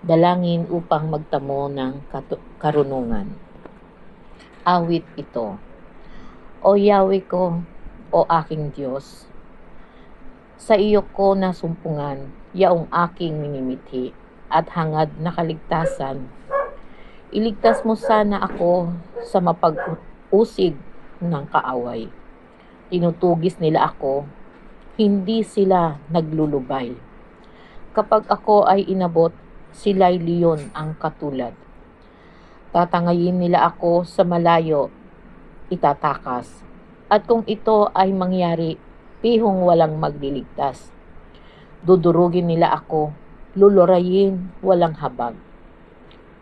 dalangin upang magtamo ng karunungan. Awit ito. O Yahweh ko, o aking Diyos, sa iyo ko nasumpungan, yaong aking minimithi, at hangad na kaligtasan. Iligtas mo sana ako sa mapag-usig ng kaaway. Tinutugis nila ako, hindi sila naglulubay. Kapag ako ay inabot, sila'y leon ang katulad. Tatangayin nila ako sa malayo, itatakas. At kung ito ay mangyari, pihong walang magliligtas. Dudurugin nila ako, lulurayin walang habag.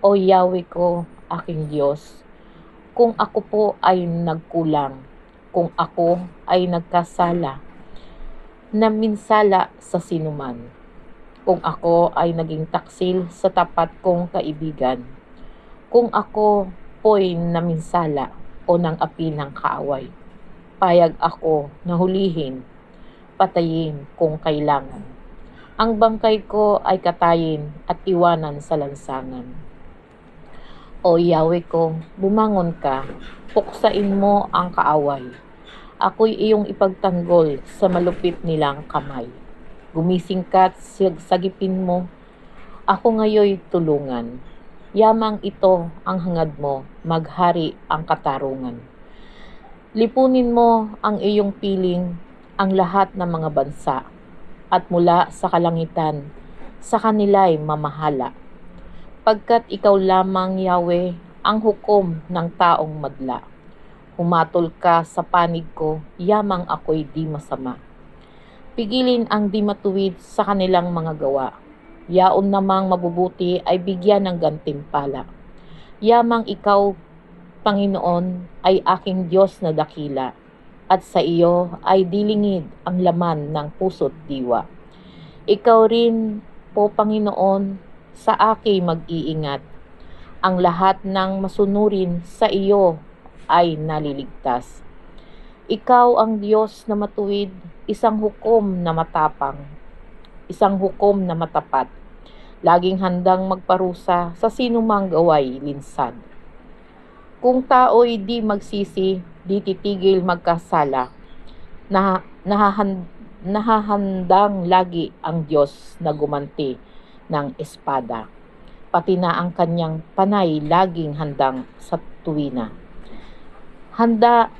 O Yahweh ko, aking Diyos, kung ako po ay nagkulang, kung ako ay nagkasala, na minsala sa sinuman, kung ako ay naging taksil sa tapat kong kaibigan, kung ako po'y naminsala o ng api ng kaaway, payag ako na hulihin, patayin kung kailangan. Ang bangkay ko ay katayin at iwanan sa lansangan. O Yahweh ko, bumangon ka, puksain mo ang kaaway. Ako'y iyong ipagtanggol sa malupit nilang kamay. Gumising ka't sagipin mo, ako ngayoy tulungan. Yamang ito ang hangad mo, maghari ang katarungan. Lipunin mo ang iyong piling, ang lahat ng mga bansa, at mula sa kalangitan, sa kanila'y mamahala. Pagkat ikaw lamang, Yahweh, ang hukom ng taong madla. Humatol ka sa panig ko, yamang ako'y di masama. Pigilin ang di matuwid sa kanilang mga gawa. Yaon namang mabubuti ay bigyan ng gantimpala. Yamang ikaw, Panginoon, ay aking Diyos na dakila, at sa iyo ay dilingid ang laman ng puso't diwa. Ikaw rin, po Panginoon, sa aki mag-iingat. Ang lahat ng masunurin sa iyo ay naliligtas. Ikaw ang Diyos na matuwid, isang hukom na matapang, isang hukom na matapat, laging handang magparusa sa sinumang gaway linsad. Kung tao'y di magsisi, di titigil magkasala, na, nahahan, nahahandang lagi ang Diyos na gumanti ng espada, pati na ang kanyang panay laging handang sa tuwina. Handa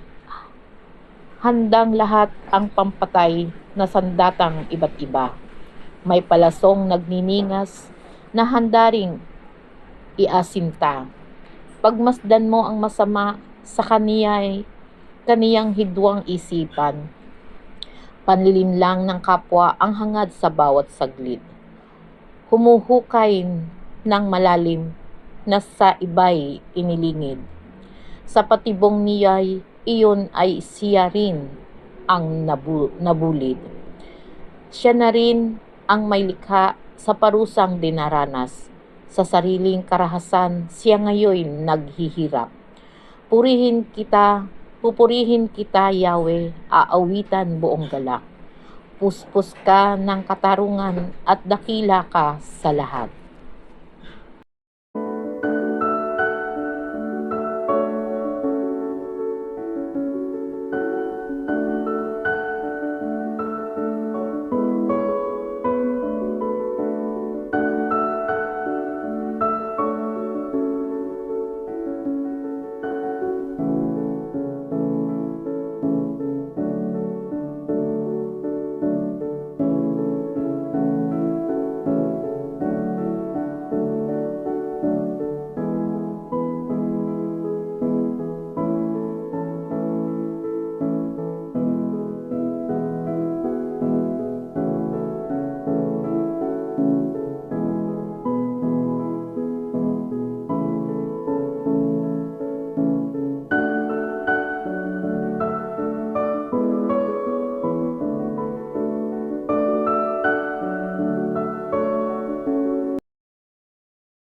handang lahat ang pampatay na sandatang iba't iba. May palasong nagniningas na handa ring iasinta. Pagmasdan mo ang masama sa kaniyay, kaniyang hidwang isipan. Panlilim lang ng kapwa ang hangad sa bawat saglit. Humuhukay ng malalim na sa iba'y inilingid. Sa patibong niya'y iyon ay siya rin ang nabu- nabulid. Siya na rin ang may likha sa parusang dinaranas. Sa sariling karahasan, siya ngayon naghihirap. Purihin kita, pupurihin kita, Yahweh, aawitan buong galak. Puspos ka ng katarungan at dakila ka sa lahat.